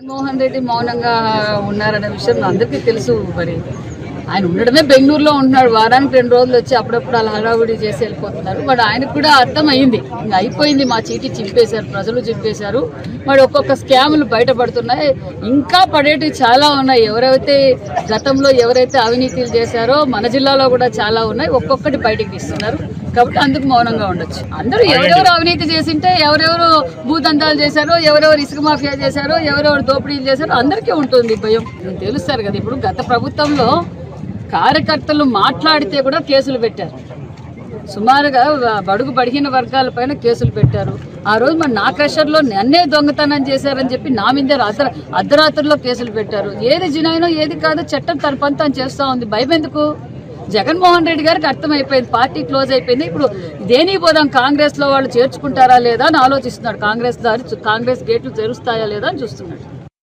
జగన్మోహన్ రెడ్డి మౌనంగా ఉన్నారనే విషయం అందరికీ తెలుసు మరి. ఆయన ఉండడమే బెంగళూరులో ఉంటున్నాడు. వారానికి రెండు రోజులు వచ్చి అప్పుడప్పుడు అలా హడావుడి చేసి వెళ్ళిపోతున్నారు. మరి ఆయనకు కూడా అర్థమైంది ఇంకా అయిపోయింది మా చీటి చింపేశారు. ప్రజలు చింపేశారు. మరి ఒక్కొక్క స్కాములు బయటపడుతున్నాయి. ఇంకా పడేటివి చాలా ఉన్నాయి. ఎవరైతే గతంలో ఎవరైతే అవినీతిలు చేశారో మన జిల్లాలో కూడా చాలా ఉన్నాయి. ఒక్కొక్కటి బయటకు తీస్తున్నారు. కాబట్టి అందుకు మౌనంగా ఉండొచ్చు. అందరూ ఎవరెవరు అవినీతి చేసింటే ఎవరెవరు భూదందాలు చేశారో ఎవరెవరు ఇసుక మాఫియా చేశారో ఎవరెవరు దోపిడీలు చేశారో అందరికీ ఉంటుంది భయం. తెలుస్తారు కదా. ఇప్పుడు గత ప్రభుత్వంలో కార్యకర్తలు మాట్లాడితే కూడా కేసులు పెట్టారు. సుమారుగా బడుగు బడిగిన వర్గాల పైన కేసులు పెట్టారు. ఆ రోజు మన నా క్రషర్లో నన్నే దొంగతనం చేశారని చెప్పి నా మీద అర్ధ అర్ధరాత్రిలో కేసులు పెట్టారు. ఏది జినాయినో ఏది కాదో చట్టం తన చేస్తూ ఉంది. భయం ఎందుకు? జగన్మోహన్ రెడ్డి గారికి అర్థమైపోయింది. పార్టీ క్లోజ్ అయిపోయింది. ఇప్పుడు దేనికి పోదాం? కాంగ్రెస్లో వాళ్ళు చేర్చుకుంటారా లేదా అని ఆలోచిస్తున్నాడు. కాంగ్రెస్ దారి కాంగ్రెస్ గేట్లు తెరుస్తాయా లేదా అని చూస్తున్నాడు.